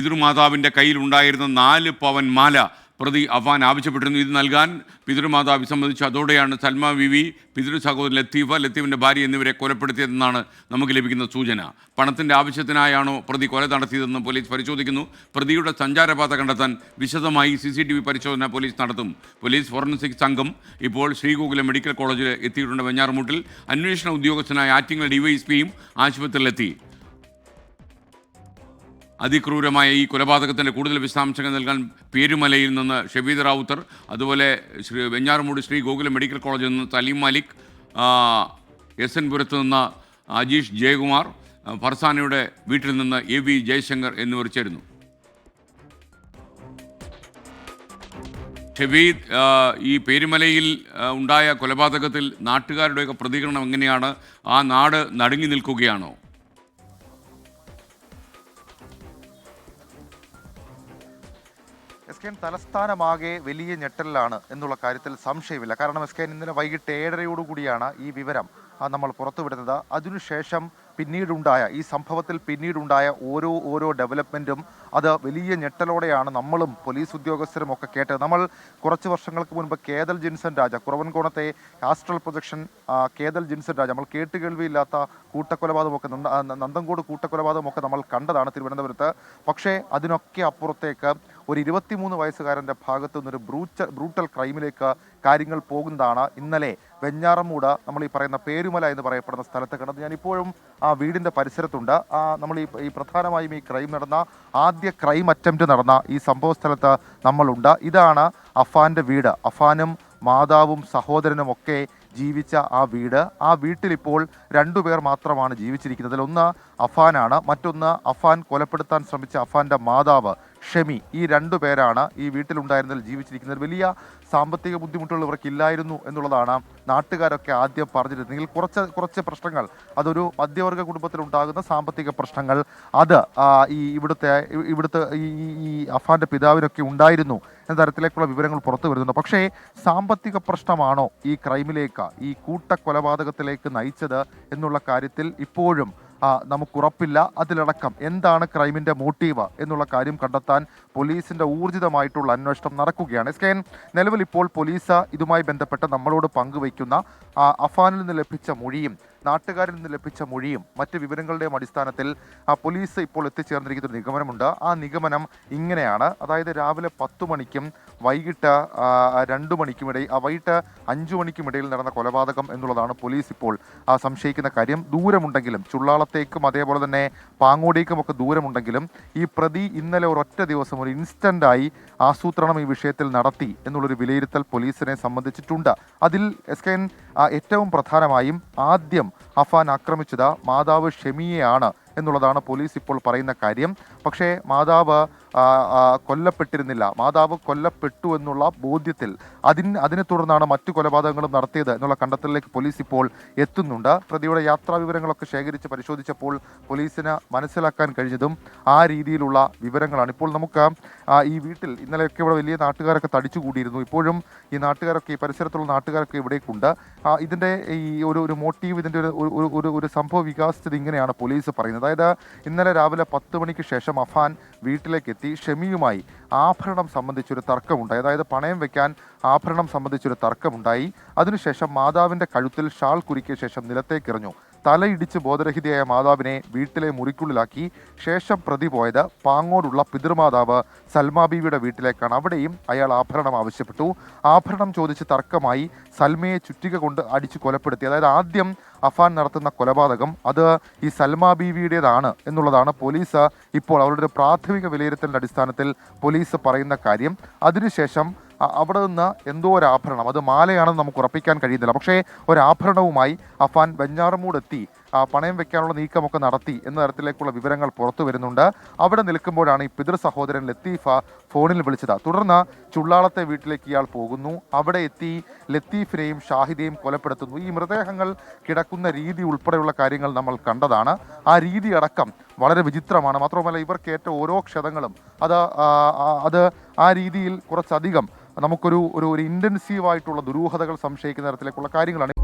പിതൃമാതാവിന്റെ കയ്യിലുണ്ടായിരുന്ന നാല് പവൻ മാല പ്രതി അഫാൻ ആവശ്യപ്പെട്ടിരുന്നു. ഇത് നൽകാൻ പിതൃമാതാവ് സംബന്ധിച്ച് അതോടെയാണ് സൽമ വിവി പിതൃ സഹോദരൻ ലത്തീഫ ലത്തീഫിന്റെ ഭാര്യ എന്നിവരെ കൊലപ്പെടുത്തിയതെന്നാണ് നമുക്ക് ലഭിക്കുന്ന സൂചന. പണത്തിന്റെ ആവശ്യത്തിനായാണോ പ്രതി കൊല നടത്തിയതെന്ന് പോലീസ് പരിശോധിക്കുന്നു. പ്രതിയുടെ സഞ്ചാരപാത കണ്ടെത്താൻ വിശദമായി സി സി ടി വി പരിശോധന പോലീസ് നടത്തും. പോലീസ് ഫോറൻസിക് സംഘം ഇപ്പോൾ ശ്രീഗോകുലം മെഡിക്കൽ കോളേജിൽ എത്തിയിട്ടുണ്ട്. വെഞ്ഞാറമൂട്ടിൽ അന്വേഷണ ഉദ്യോഗസ്ഥനായ ആറ്റിങ്ങൽ ഡിവൈഎസ്പിയും ആശുപത്രിയിലെത്തി. അതിക്രൂരമായ ഈ കൊലപാതകത്തിന്റെ കൂടുതൽ വിശദാംശങ്ങൾ നൽകാൻ പേരുമലയിൽ നിന്ന് ഷബീദ് റാവുത്തർ അതുപോലെ ശ്രീ വെഞ്ഞാറമൂട് ശ്രീ ഗോകുലം മെഡിക്കൽ കോളേജിൽ നിന്ന് തലീം മാലിക് എസ് എൻ പുരത്ത് നിന്ന് അജീഷ് ജയകുമാർ ഫർസാനയുടെ വീട്ടിൽ നിന്ന് എ വി ജയശങ്കർ എന്നിവർ ചേരുന്നു. ഷബീദ് ഈ പേരുമലയിൽ ഉണ്ടായ കൊലപാതകത്തിൽ നാട്ടുകാരുടെയൊക്കെ പ്രതികരണം എങ്ങനെയാണ്? ആ നാട് നടുങ്ങി നിൽക്കുകയാണോ? എസ് കെ എൻ തലസ്ഥാനമാകെ വലിയ ഞെട്ടലിലാണ് എന്നുള്ള കാര്യത്തിൽ സംശയമില്ല. കാരണം എസ് കെ എൻ ഇന്നലെ വൈകിട്ട് ഏഴരയോടുകൂടിയാണ് ഈ വിവരം നമ്മൾ പുറത്തുവിടുന്നത്. അതിനുശേഷം പിന്നീടുണ്ടായ ഈ സംഭവത്തിൽ പിന്നീടുണ്ടായ ഓരോ ഓരോ ഡെവലപ്മെന്റും അത് വലിയ ഞെട്ടലോടെയാണ് നമ്മളും പോലീസ് ഉദ്യോഗസ്ഥരും ഒക്കെ കേട്ടത്. നമ്മൾ കുറച്ച് വർഷങ്ങൾക്ക് മുൻപ് കേതൽ Jinson Raja കുറവൻകോണത്തെ astral projection Cadell Jeanson Raja നമ്മൾ കേട്ടുകേൾവിയില്ലാത്ത കൂട്ടക്കൊലപാതകമൊക്കെ നന്ദങ്കോട് കൂട്ടക്കൊലപാതകമൊക്കെ നമ്മൾ കണ്ടതാണ് തിരുവനന്തപുരത്ത്. പക്ഷേ അതിനൊക്കെ അപ്പുറത്തേക്ക് ഒരു ഇരുപത്തിമൂന്ന് വയസ്സുകാരന്റെ ഭാഗത്തു നിന്നൊരു ബ്രൂച്ച ബ്രൂട്ടൽ ക്രൈമിലേക്ക് കാര്യങ്ങൾ പോകുന്നതാണ് ഇന്നലെ വെഞ്ഞാറമൂട് നമ്മൾ ഈ പറയുന്ന പേരുമല എന്ന് പറയപ്പെടുന്ന സ്ഥലത്ത് കണ്ടത്. ഞാൻ ഇപ്പോഴും ആ വീടിന്റെ പരിസരത്തുണ്ട്. ആ നമ്മൾ ഈ ഈ പ്രധാനമായും ഈ ക്രൈം നടന്ന ആദ്യ ക്രൈം അറ്റംപ്റ്റ് നടന്ന ഈ സംഭവ സ്ഥലത്ത് നമ്മളുണ്ട്. ഇതാണ് അഫാന്റെ വീട്. അഫാനും മാതാവും സഹോദരനും ഒക്കെ ജീവിച്ച ആ വീട് ആ വീട്ടിൽ വീട്ടിലിപ്പോൾ രണ്ടുപേർ മാത്രമാണ് ജീവിച്ചിരിക്കുന്നത്. ഒന്ന് അഫാനാണ് മറ്റൊന്ന് അഫാൻ കൊലപ്പെടുത്താൻ ശ്രമിച്ച അഫാന്റെ മാതാവ് ഷെമി. ഈ രണ്ടു പേരാണ് ഈ വീട്ടിലുണ്ടായിരുന്നതിൽ ജീവിച്ചിരിക്കുന്നത്. വലിയ സാമ്പത്തിക ബുദ്ധിമുട്ടുകൾ ഇവർക്കില്ലായിരുന്നു എന്നുള്ളതാണ് നാട്ടുകാരൊക്കെ ആദ്യം പറഞ്ഞിരുന്നെങ്കിൽ കുറച്ച് കുറച്ച് പ്രശ്നങ്ങൾ. അതൊരു മധ്യവർഗ കുടുംബത്തിലുണ്ടാകുന്ന സാമ്പത്തിക പ്രശ്നങ്ങൾ. അത് ഈ ഇവിടുത്തെ ഇവിടുത്തെ ഈ അഫാന്റെ പിതാവിനൊക്കെ ഉണ്ടായിരുന്നു. എന്ന തരത്തിലേക്കുള്ള വിവരങ്ങൾ പുറത്തു വരുന്നുണ്ട്. പക്ഷേ സാമ്പത്തിക പ്രശ്നമാണോ ഈ ക്രൈമിലേക്ക് ഈ കൂട്ടക്കൊലപാതകത്തിലേക്ക് നയിച്ചത് എന്നുള്ള കാര്യത്തിൽ ഇപ്പോഴും നമുക്കുറപ്പില്ല. അതിലടക്കം എന്താണ് ക്രൈമിന്റെ മോട്ടീവ് എന്നുള്ള കാര്യം കണ്ടെത്താൻ പോലീസിന്റെ ഊർജിതമായിട്ടുള്ള അന്വേഷണം നടക്കുകയാണ്. സ്കെൻ നിലവിൽ ഇപ്പോൾ പോലീസ് ഇതുമായി ബന്ധപ്പെട്ട് നമ്മളോട് പങ്കുവയ്ക്കുന്ന അഫാനിൽ നിന്ന് ലഭിച്ച മൊഴിയും നാട്ടുകാരിൽ നിന്ന് ലഭിച്ച മൊഴിയും മറ്റ് വിവരങ്ങളുടെയും അടിസ്ഥാനത്തിൽ ആ, പോലീസ് ഇപ്പോൾ എത്തിച്ചേർന്നിരിക്കുന്ന നിഗമനമുണ്ട്. ആ നിഗമനം ഇങ്ങനെയാണ്. അതായത് രാവിലെ പത്തു മണിക്കും വൈകിട്ട് രണ്ടു മണിക്കുമിടയിൽ ആ, വൈകിട്ട് അഞ്ചു മണിക്കുമിടയിൽ നടന്ന കൊലപാതകം എന്നുള്ളതാണ് പോലീസ് ഇപ്പോൾ സംശയിക്കുന്ന കാര്യം. ദൂരമുണ്ടെങ്കിലും ചുള്ളാളത്തേക്കും അതേപോലെ തന്നെ പാങ്ങോടേക്കും ഒക്കെ ദൂരമുണ്ടെങ്കിലും ഈ പ്രതി ഇന്നലെ ഒരൊറ്റ ദിവസം ഒരു ഇൻസ്റ്റന്റായി ആസൂത്രണം ഈ വിഷയത്തിൽ നടത്തി എന്നുള്ളൊരു വിലയിരുത്തൽ പോലീസിനെ സംബന്ധിച്ചിട്ടുണ്ട്. അതിൽ എസ് കെ ഏറ്റവും പ്രധാനമായും ആദ്യം അഫാൻ ആക്രമിച്ചത് മാതാവ് ഷെമിയെയാണ് എന്നുള്ളതാണ് പോലീസ് ഇപ്പോൾ പറയുന്ന കാര്യം. പക്ഷേ മാതാവ് കൊല്ലപ്പെട്ടിരുന്നില്ല. മാതാവ് കൊല്ലപ്പെട്ടു എന്നുള്ള ബോധ്യത്തിൽ അതിന് അതിനെ തുടർന്നാണ് മറ്റു കൊലപാതകങ്ങളും നടത്തിയത് എന്നുള്ള കണ്ടെത്തലിലേക്ക് പോലീസ് ഇപ്പോൾ എത്തുന്നുണ്ട്. പ്രതിയുടെ യാത്രാ വിവരങ്ങളൊക്കെ ശേഖരിച്ച് പരിശോധിച്ചപ്പോൾ പോലീസിന് മനസ്സിലാക്കാൻ കഴിഞ്ഞതും ആ രീതിയിലുള്ള വിവരങ്ങളാണ്. ഇപ്പോൾ നമുക്ക് ഈ വീട്ടിൽ ഇന്നലെയൊക്കെ ഇവിടെ വലിയ നാട്ടുകാരൊക്കെ തടിച്ചുകൂടിയിരുന്നു. ഇപ്പോഴും ഈ നാട്ടുകാരൊക്കെ ഈ പരിസരത്തുള്ള നാട്ടുകാരൊക്കെ ഇവിടേക്കുണ്ട്. ഇതിന്റെ ഈ ഒരു ഒരു മോട്ടീവ് ഇതിന്റെ ഒരു ഒരു ഒരു സംഭവ വികാസത്തിൽ ഇങ്ങനെയാണ് പോലീസ് പറയുന്നത്. അതായത് ഇന്നലെ രാവിലെ പത്ത് മണിക്ക് ശേഷം അഫാൻ വീട്ടിലേക്ക് എത്തി ഷെമിയുമായി ആഭരണം സംബന്ധിച്ചൊരു തർക്കമുണ്ടായി. അതായത് പണയം വെക്കാൻ ആഭരണം സംബന്ധിച്ചൊരു തർക്കമുണ്ടായി. അതിനുശേഷം മാതാവിന്റെ കഴുത്തിൽ ഷാൾ കുരുക്കിയ ശേഷം നിലത്തേക്കെറിഞ്ഞു. തലയിടിച്ച് ബോധരഹിതയായ മാതാവിനെ വീട്ടിലെ മുറിക്കുള്ളിലാക്കി ശേഷം പ്രതി പോയത് പാങ്ങോടുള്ള പിതൃമാതാവ് സൽമാ ബീവിയുടെ വീട്ടിലേക്കാണ്. അവിടെയും അയാൾ ആഭരണം ആവശ്യപ്പെട്ടു. ആഭരണം ചോദിച്ച് തർക്കമായി സൽമയെ ചുറ്റിക കൊണ്ട് അടിച്ചു കൊലപ്പെടുത്തി. അതായത് ആദ്യം അഫാൻ നടത്തുന്ന കൊലപാതകം അത് ഈ സൽമാ ബീവിയുടേതാണ് എന്നുള്ളതാണ് പോലീസ് ഇപ്പോൾ അവരുടെ പ്രാഥമിക വിലയിരുത്തലിന്റെ അടിസ്ഥാനത്തിൽ പോലീസ് പറയുന്ന കാര്യം. അതിനുശേഷം അവിടെ നിന്ന് എന്തോ ഒരു ആഭരണം. അത് മാലയാണെന്ന് നമുക്ക് ഉറപ്പിക്കാൻ കഴിയുന്നില്ല. പക്ഷേ ഒരു ആഭരണവുമായി അഫാൻ വെഞ്ഞാറമൂട് എത്തി ആ, പണയം വെക്കാനുള്ള നീക്കമൊക്കെ നടത്തി എന്ന തരത്തിലേക്കുള്ള വിവരങ്ങൾ പുറത്തു വരുന്നുണ്ട്. അവിടെ നിൽക്കുമ്പോഴാണ് ഈ പിതൃ സഹോദരൻ ലത്തീഫ ഫോണിൽ വിളിച്ചത്. തുടർന്ന് ചുള്ളാളത്തെ വീട്ടിലേക്ക് ഇയാൾ പോകുന്നു. അവിടെ എത്തി ലത്തീഫിനെയും ഷാഹിദയെയും കൊലപ്പെടുത്തുന്നു. ഈ മൃതദേഹങ്ങൾ കിടക്കുന്ന രീതി ഉൾപ്പെടെയുള്ള കാര്യങ്ങൾ നമ്മൾ കണ്ടതാണ്. ആ രീതി അടക്കം വളരെ വിചിത്രമാണ്. മാത്രമല്ല ഇവർക്ക് ഏറ്റ ഓരോ ക്ഷതങ്ങളും അത് അത് ആ രീതിയിൽ കുറച്ചധികം നമുക്കൊരു ഒരു ഒരു ഇന്റൻസീവായിട്ടുള്ള ദുരൂഹതകൾ സംശയിക്കുന്ന തരത്തിലേക്കുള്ള കാര്യങ്ങളാണ്